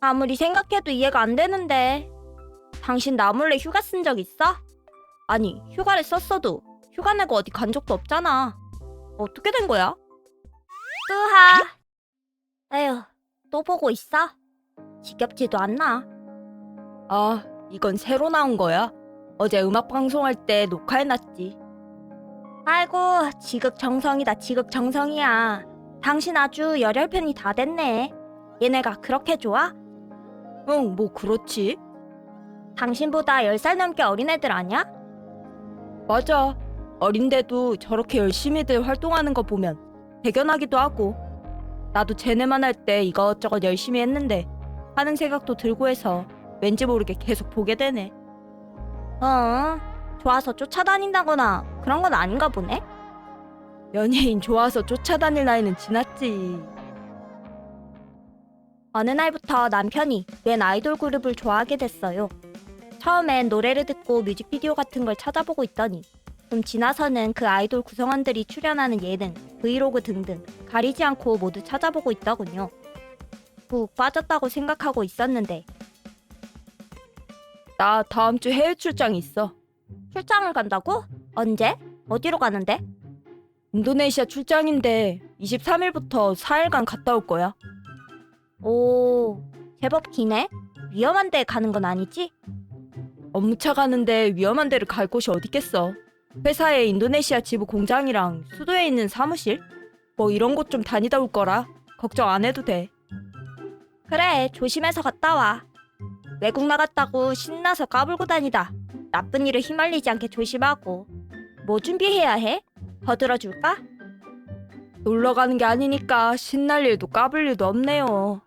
아무리 생각해도 이해가 안 되는데. 당신 나 몰래 휴가 쓴 적 있어? 아니, 휴가를 썼어도 휴가 내고 어디 간 적도 없잖아. 어떻게 된 거야? 뜨하. 에휴, 또 보고 있어? 지겹지도 않나? 아, 이건 새로 나온 거야? 어제 음악 방송할 때 녹화해놨지. 아이고, 지극정성이다, 지극정성이야. 당신 아주 열혈팬이 다 됐네. 얘네가 그렇게 좋아? 응, 뭐 그렇지. 당신보다 10살 넘게 어린 애들 아냐? 맞아. 어린데도 저렇게 열심히들 활동하는 거 보면 대견하기도 하고. 나도 쟤네만 할 때 이것저것 열심히 했는데 하는 생각도 들고 해서 왠지 모르게 계속 보게 되네. 어, 좋아서 쫓아다닌다거나 그런 건 아닌가 보네. 연예인 좋아서 쫓아다닐 나이는 지났지. 어느 날부터 남편이 웬 아이돌 그룹을 좋아하게 됐어요. 처음엔 노래를 듣고 뮤직비디오 같은 걸 찾아보고 있더니 좀 지나서는 그 아이돌 구성원들이 출연하는 예능, 브이로그 등등 가리지 않고 모두 찾아보고 있더군요. 푹 빠졌다고 생각하고 있었는데 나 다음 주 해외 출장 있어. 출장을 간다고? 언제? 어디로 가는데? 인도네시아 출장인데 23일부터 4일간 갔다 올 거야. 오, 제법 기네. 위험한 데 가는 건 아니지? 업무차 가는데 위험한 데를 갈 곳이 어딨겠어. 회사에 인도네시아 지부 공장이랑 수도에 있는 사무실? 뭐 이런 곳 좀 다니다 올 거라 걱정 안 해도 돼. 그래, 조심해서 갔다 와. 외국 나갔다고 신나서 까불고 다니다. 나쁜 일을 휘말리지 않게 조심하고. 뭐 준비해야 해? 더 들어 줄까? 놀러 가는 게 아니니까 신날 일도 까불 일도 없네요.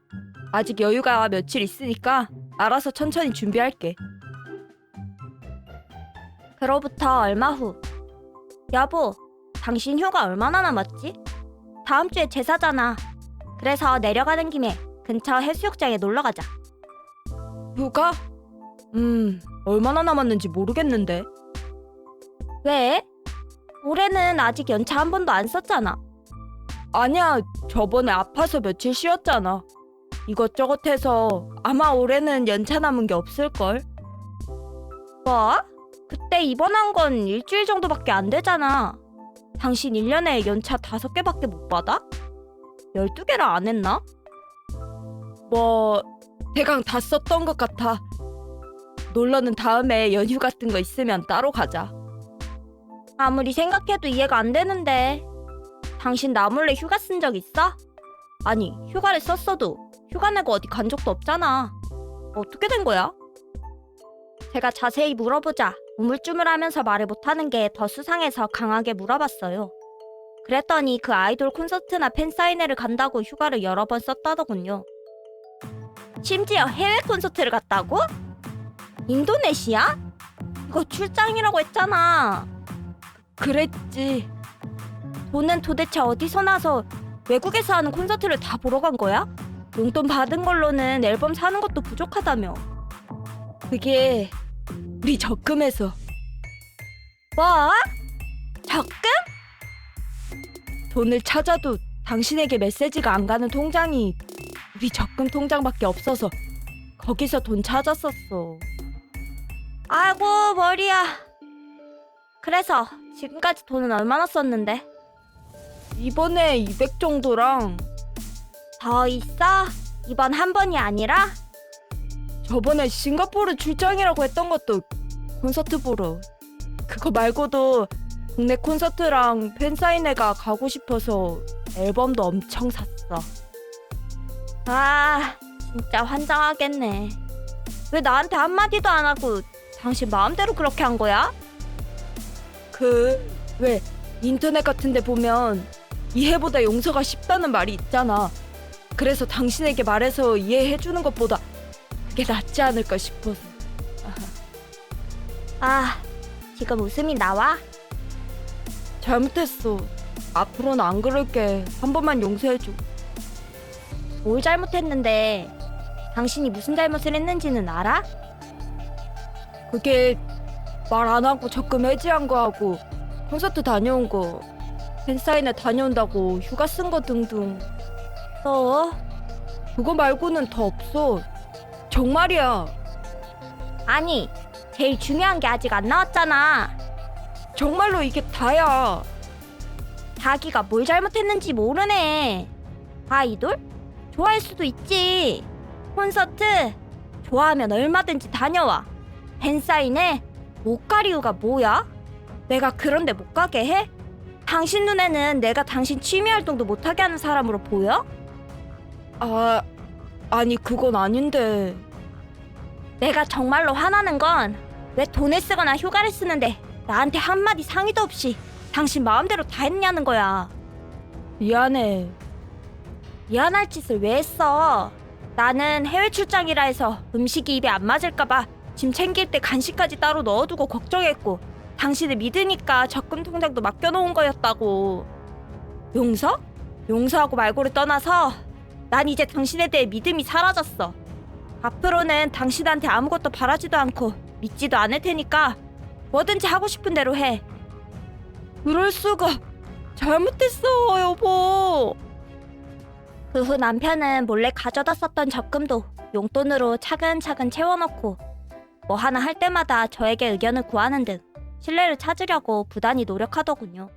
아직 여유가 며칠 있으니까 알아서 천천히 준비할게. 그로부터 얼마 후. 여보, 당신 휴가 얼마나 남았지? 다음 주에 제사잖아. 그래서 내려가는 김에 근처 해수욕장에 놀러 가자. 휴가? 음, 얼마나 남았는지 모르겠는데. 왜? 올해는 아직 연차 한 번도 안 썼잖아. 아니야, 저번에 아파서 며칠 쉬었잖아. 이것저것 해서 아마 올해는 연차 남은 게 없을걸. 뭐? 그때 입원한 건 일주일 정도밖에 안 되잖아. 당신 1년에 연차 5개밖에 못 받아? 12개를 안 했나? 뭐, 대강 다 썼던 것 같아. 놀러는 다음에 연휴 같은 거 있으면 따로 가자. 아무리 생각해도 이해가 안 되는데. 당신 나 몰래 휴가 쓴 적 있어? 아니, 휴가를 썼어도 휴가 내고 어디 간 적도 없잖아. 어떻게 된 거야? 제가 자세히 물어보자 우물쭈물하면서 말을 못하는 게 더 수상해서 강하게 물어봤어요. 그랬더니 그 아이돌 콘서트나 팬사인회를 간다고 휴가를 여러 번 썼다더군요. 심지어 해외 콘서트를 갔다고? 인도네시아? 이거 출장이라고 했잖아. 그랬지. 돈은 도대체 어디서 나서 외국에서 하는 콘서트를 다 보러 간 거야? 용돈 받은 걸로는 앨범 사는 것도 부족하다며. 그게 우리 적금에서. 뭐? 적금? 돈을 찾아도 당신에게 메시지가 안 가는 통장이 우리 적금 통장밖에 없어서 거기서 돈 찾았었어. 아이고 머리야. 그래서 지금까지 돈은 얼마나 썼는데? 이번에 200 정도랑 더 있어? 이번 한 번이 아니라? 저번에 싱가포르 출장이라고 했던 것도 콘서트 보러. 그거 말고도 국내 콘서트랑 팬사인회가 가고 싶어서 앨범도 엄청 샀어. 아, 진짜 환장하겠네. 왜 나한테 한마디도 안 하고 당신 마음대로 그렇게 한 거야? 그, 왜, 인터넷 같은 데 보면 이해보다 용서가 쉽다는 말이 있잖아. 그래서 당신에게 말해서 이해해 주는 것보다 그게 낫지 않을까 싶어서. 아, 지금 웃음이 나와? 잘못했어. 앞으로는 안 그럴게. 한 번만 용서해 줘. 뭘 잘못했는데? 당신이 무슨 잘못을 했는지는 알아? 그게 말 안 하고 적금 해지한 거 하고 콘서트 다녀온 거 팬사인회 다녀온다고 휴가 쓴 거 등등. 어? 그거 말고는 더 없어. 정말이야. 아니, 제일 중요한 게 아직 안 나왔잖아. 정말로 이게 다야. 자기가 뭘 잘못했는지 모르네. 아이돌? 좋아할 수도 있지. 콘서트? 좋아하면 얼마든지 다녀와. 팬사인회? 못 갈 이유가 뭐야? 내가 그런데 못 가게 해? 당신 눈에는 내가 당신 취미 활동도 못하게 하는 사람으로 보여? 아, 아니 그건 아닌데. 내가 정말로 화나는 건 왜 돈을 쓰거나 휴가를 쓰는데 나한테 한마디 상의도 없이 당신 마음대로 다 했냐는 거야. 미안해. 미안할 짓을 왜 했어? 나는 해외 출장이라 해서 음식이 입에 안 맞을까봐 짐 챙길 때 간식까지 따로 넣어두고 걱정했고 당신을 믿으니까 적금 통장도 맡겨놓은 거였다고. 용서? 용서하고 말고를 떠나서 난 이제 당신에 대해 믿음이 사라졌어. 앞으로는 당신한테 아무것도 바라지도 않고 믿지도 않을 테니까 뭐든지 하고 싶은 대로 해. 그럴 수가. 잘못했어, 여보. 그 후 남편은 몰래 가져다 썼던 적금도 용돈으로 차근차근 채워넣고 뭐 하나 할 때마다 저에게 의견을 구하는 등 신뢰를 찾으려고 부단히 노력하더군요.